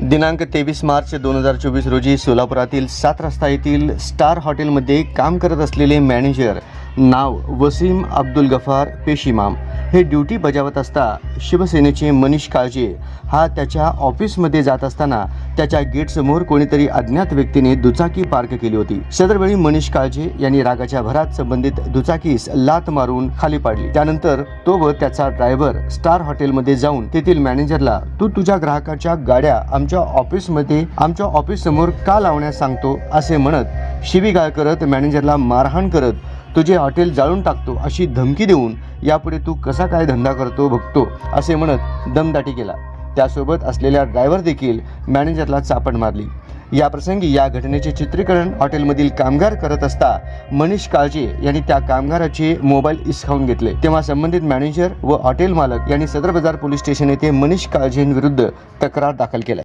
दिनांक तेवीस मार्च दोन हजार चोवीस रोजी सोलापुरातील सात रस्ता येथील स्टार हॉटेलमध्ये काम करत असलेले मॅनेजर नाव वसीम अब्दुल गफार पेशीमाम हे ड्युटी बजावत असता शिवसेनेचे मनीष काळजे हा त्याच्या ऑफिसमध्ये जात असताना त्याच्या गेटसमोर कोणीतरी अज्ञात व्यक्तीने दुचाकी पार्क केली होती. सदरवेळी मनीष काळजे यांनी रागाच्या भरात संबंधित दुचाकीस लात मारून खाली पाडली. त्यानंतर तो व त्याचा ड्रायव्हर स्टार हॉटेलमध्ये जाऊन तेथील मॅनेजरला तू तुझ्या ग्राहकाच्या गाड्या आमच्या ऑफिसमध्ये आमच्या ऑफिस समोर का लावण्यास सांगतो? असे म्हणत शिवीगाळ करत मॅनेजरला मारहाण करत तुझे हॉटेल जाळून टाकतो अशी धमकी देऊन यापुढे तू कसा काय धंदा करतो बघतो असे म्हणत दमदाटी केला. त्यासोबत असलेल्या ड्रायव्हर देखील मॅनेजरला चापण मारली. या प्रसंगी या घटनेचे चित्रीकरण हॉटेलमधील कामगार करत असता मनीष काळजे यांनी त्या कामगाराचे मोबाईल हिसकावून घेतले. तेव्हा संबंधित मॅनेजर व हॉटेल मालक यांनी सदर बाजार पोलीस स्टेशन येथे मनीष काळजेंविरुद्ध तक्रार दाखल केली.